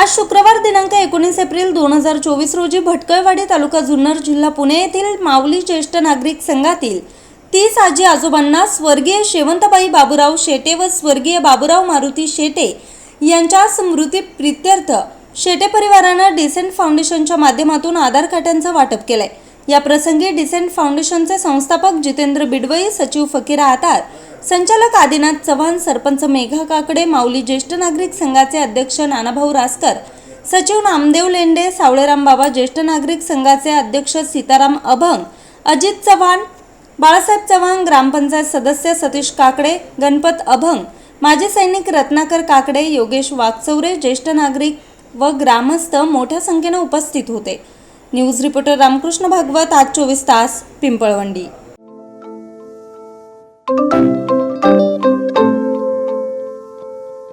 आज शुक्रवार दिनांक एकोणीस एप्रिल दोन हजार चोवीस रोजी भटकळवाडी तालुका जुन्नर जिल्हा पुणे येथील माऊली ज्येष्ठ नागरिक संघातील तीस आजी आजोबांना स्वर्गीय शेवंतबाई बाबूराव शेटे व स्वर्गीय बाबूराव मारुती शेटे यांच्या स्मृती प्रित्यर्थ शेटे परिवारानं डिसेंट फाउंडेशनच्या माध्यमातून आधार कार्डांचं वाटप केलंय. या प्रसंगी डिसेंट फाउंडेशनचे संस्थापक जितेंद्र बिडवई सचिव फकीरा आतार संचालक आदिनाथ चव्हाण सरपंच मेघा काकडे माऊली ज्येष्ठ नागरिक संघाचे अध्यक्ष नानाभाऊ रासकर सचिव नामदेव लेंडे सावळेराम बाबा ज्येष्ठ नागरिक संघाचे अध्यक्ष सीताराम अभंग अजित चव्हाण बाळासाहेब चव्हाण ग्रामपंचायत सदस्य सतीश काकडे गणपत अभंग माजी सैनिक रत्नाकर काकडे योगेश वागचौरे ज्येष्ठ नागरिक व ग्रामस्थ मोठ्या संख्येनं उपस्थित होते. न्यूज रिपोर्टर रामकृष्ण भागवत आज चोवीस तास पिंपळवंडी.